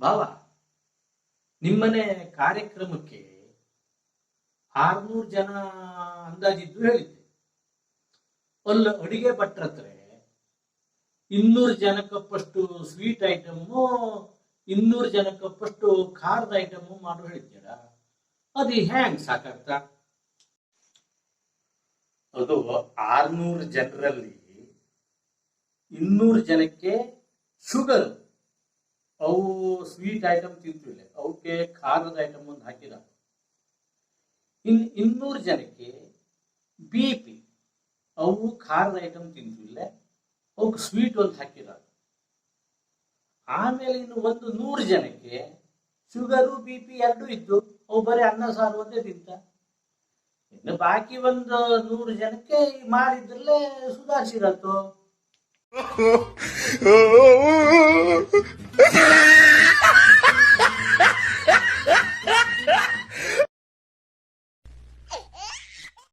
ಭಾವ ನಿಮ್ಮನೆ ಕಾರ್ಯಕ್ರಮಕ್ಕೆ ಆರ್ನೂರು ಜನ ಅಂದಾಜಿದ್ದು ಹೇಳಿದ್ದೆ. ಅಲ್ಲಿ ಅಡಿಗೆ ಭಟ್ರ ಹತ್ರ ಇನ್ನೂರು ಜನಕ್ಕಪ್ಪಷ್ಟು ಸ್ವೀಟ್ ಐಟಮ್ಮು ಇನ್ನೂರು ಜನಕ್ಕಪ್ಪಷ್ಟು ಖಾರದ ಐಟಮ್ಮು ಮಾಡು ಹೇಳಿದ್ದೀರ ಅದು ಹ್ಯಾಂಗ್ ಸಾಕಾಗ್ತಾ? ಅದು ಆರ್ನೂರು ಜನರಲ್ಲಿ ಇನ್ನೂರು ಜನಕ್ಕೆ ಶುಗರ್ ಅವು ಸ್ವೀಟ್ ಐಟಮ್ ತಿಂತಿಲ್ಲ ಅವಕ್ಕೆ ಖಾರದ ಐಟಮ್ ಒಂದು ಹಾಕಿದ. ಇನ್ ಇನ್ನೂರು ಜನಕ್ಕೆ ಬಿ ಪಿ ಅವು ಖಾರದ ಐಟಮ್ ತಿಂತಿಲ್ಲ ಅವಕ್ಕೆ ಸ್ವೀಟ್ ಒಂದು ಹಾಕಿದ. ಆಮೇಲೆ ಇನ್ನು ಒಂದು ನೂರು ಜನಕ್ಕೆ ಶುಗರು ಬಿ ಪಿ ಎರಡೂ ಇದ್ದು, ಅವು ಬರೀ ಅನ್ನ, ಸಾರು ಒಂದೇ ತಿಂತ. ಇನ್ನು ಬಾಕಿ ಒಂದು ನೂರು ಜನಕ್ಕೆ ಮಾಡಿದ್ರಲ್ಲೇ ಸುಧಾರಿಸಿರತ್ತು.